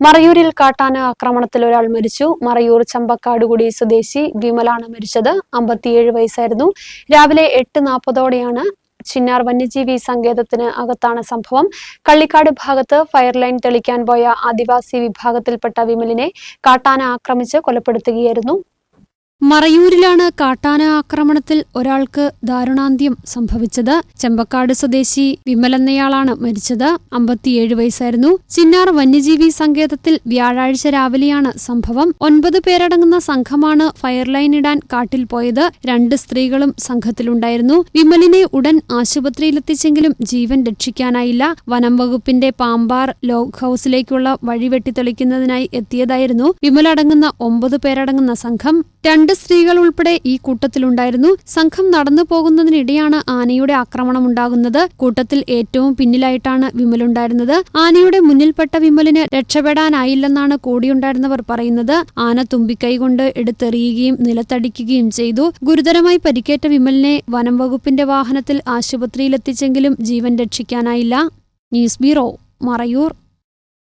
മറയൂരിൽ കാട്ടാന ആക്രമണത്തിൽ ഒരാൾ മരിച്ചു. മറയൂർ ചമ്പക്കാടുകുടി സ്വദേശി വിമലാണ് മരിച്ചത്. അമ്പത്തിയേഴ് വയസ്സായിരുന്നു. രാവിലെ എട്ട് നാൽപ്പതോടെയാണ് ചിന്നാർ വന്യജീവി സങ്കേതത്തിന് അകത്താണ് സംഭവം. കള്ളിക്കാട് ഭാഗത്ത് ഫയർലൈൻ തെളിക്കാൻ പോയ ആദിവാസി വിഭാഗത്തിൽപ്പെട്ട വിമലിനെ കാട്ടാന ആക്രമിച്ച് കൊലപ്പെടുത്തുകയായിരുന്നു. മറയൂരിലാണ് കാട്ടാന ആക്രമണത്തിൽ ഒരാൾക്ക് ദാരുണാന്ത്യം സംഭവിച്ചത്. ചെമ്പക്കാട് സ്വദേശി വിമലെന്നയാളാണ് മരിച്ചത്. അമ്പത്തിയേഴ് വയസ്സായിരുന്നു. ചിന്നാർ വന്യജീവി സങ്കേതത്തിൽ വ്യാഴാഴ്ച രാവിലെയാണ് സംഭവം. ഒൻപത് പേരടങ്ങുന്ന സംഘമാണ് ഫയർലൈൻ ഇടാൻ കാട്ടിൽ പോയത്. രണ്ട് സ്ത്രീകളും സംഘത്തിലുണ്ടായിരുന്നു. വിമലിനെ ഉടൻ ആശുപത്രിയിലെത്തിച്ചെങ്കിലും ജീവൻ രക്ഷിക്കാനായില്ല. വനം വകുപ്പിന്റെ പാമ്പാർ ലോഗ് ഹൌസിലേക്കുള്ള വഴി വെട്ടിത്തെളിക്കുന്നതിനായി എത്തിയതായിരുന്നു വിമലടങ്ങുന്ന ഒമ്പത് പേരടങ്ങുന്ന സംഘം. രണ്ട് സ്ത്രീകൾ ഉൾപ്പെടെ ഈ കൂട്ടത്തിലുണ്ടായിരുന്നു. സംഘം നടന്നു പോകുന്നതിനിടെയാണ് ആനയുടെ ആക്രമണം ഉണ്ടാകുന്നത്. കൂട്ടത്തിൽ ഏറ്റവും പിന്നിലായിട്ടാണ് വിമലുണ്ടായിരുന്നത് ആനയുടെ മുന്നിൽപ്പെട്ട വിമലിന് രക്ഷപ്പെടാനായില്ലെന്നാണ് കൂടിയുണ്ടായിരുന്നവർ പറയുന്നത്. ആന തുമ്പിക്കൈ കൊണ്ട് എടുത്തെറിയുകയും നിലത്തടിക്കുകയും ചെയ്തു. ഗുരുതരമായി പരിക്കേറ്റ വിമലിനെ വനം വകുപ്പിന്റെ വാഹനത്തിൽ ആശുപത്രിയിലെത്തിച്ചെങ്കിലും ജീവൻ രക്ഷിക്കാനായില്ല. News bureau Marayoor.